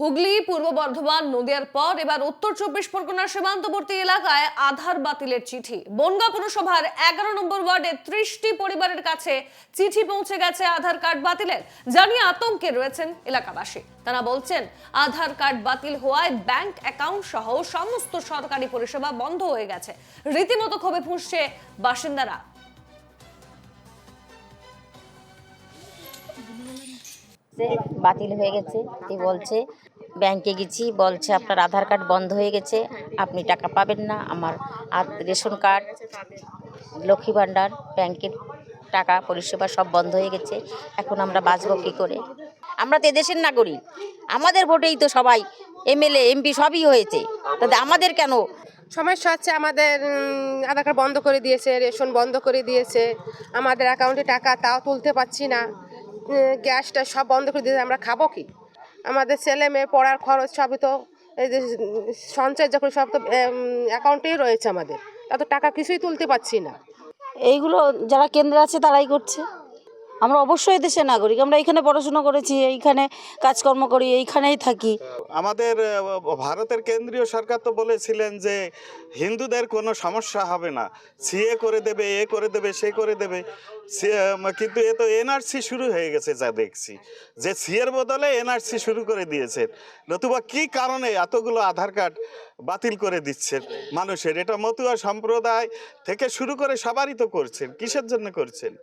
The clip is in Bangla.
হুগলি, পূর্ব বর্ধমান, নদিয়ার পর এবার উত্তর চব্বিশ পরগনার সীমান্তবর্তী এলাকায় আধার বাতিলের চিঠি। বনগা পুরসভার এগারো নম্বর ওয়ার্ডে ত্রিশটি পরিবারের কাছে চিঠি পৌঁছে গেছে আধার কার্ড বাতিলের। জানিয়ে আতঙ্কে রয়েছেন এলাকাবাসী। তারা বলছেন, আধার কার্ড বাতিল হওয়ায় ব্যাংক অ্যাকাউন্ট সহ সমস্ত সরকারি পরিষেবা বন্ধ হয়ে গেছে। রীতিমতো ক্ষোভে ফুঁসছে বাসিন্দারা। যে বাতিল হয়ে গেছে। বলছে, ব্যাংকে গেছি। বলছে, আপনার আধার কার্ড বন্ধ হয়ে গেছে। আপনি টাকা পাবেন না। আমার রেশন কার্ড, লক্ষ্মী ভাণ্ডার, ব্যাংকের টাকা, পরিষেবা সব বন্ধ হয়ে গেছে। এখন আমরা বাঁচবো কী করে? আমরা তো এদেশের নাগরিক। আমাদের ভোটেই তো সবাই এমএলএ, এমপি সবই হয়েছে। তাতে আমাদের কেন? সমস্যা হচ্ছে আমাদের আধার কার্ড বন্ধ করে দিয়েছে, রেশন বন্ধ করে দিয়েছে। আমাদের অ্যাকাউন্টে টাকা, তাও তুলতে পারছি না। গ্যাসটা সব বন্ধ করে দিয়েছে আমরা খাব কি? আমাদের ছেলে মেয়ে পড়ার খরচ সবই তো এই যে সঞ্চয় যখন সব তো অ্যাকাউন্টেই রয়েছে আমাদের এত টাকা কিছুই তুলতে পারছি না। এইগুলো যারা কেন্দ্রে আছে তারাই করছে। আমরা অবশ্যই দেশের নাগরিক, আমরা এখানে পড়াশোনা করেছি, এইখানে কাজকর্ম করি, এইখানেই থাকি। আমাদের ভারতের কেন্দ্রীয় সরকার তো বলেছিলেন যে হিন্দুদের কোনো সমস্যা হবে না। সিএ করে দেবে, এ করে দেবে, সে করে দেবে। কিন্তু এ তো এনআরসি শুরু হয়ে গেছে যা দেখছি। যে সিএর বদলে এনআরসি শুরু করে দিয়েছে। নতুবা কি কারণে এতগুলো আধার কার্ড বাতিল করে দিচ্ছেন মানুষের? এটা মতুয়া সম্প্রদায় থেকে শুরু করে সবারই তো করছেন। কিসের জন্য করছেন?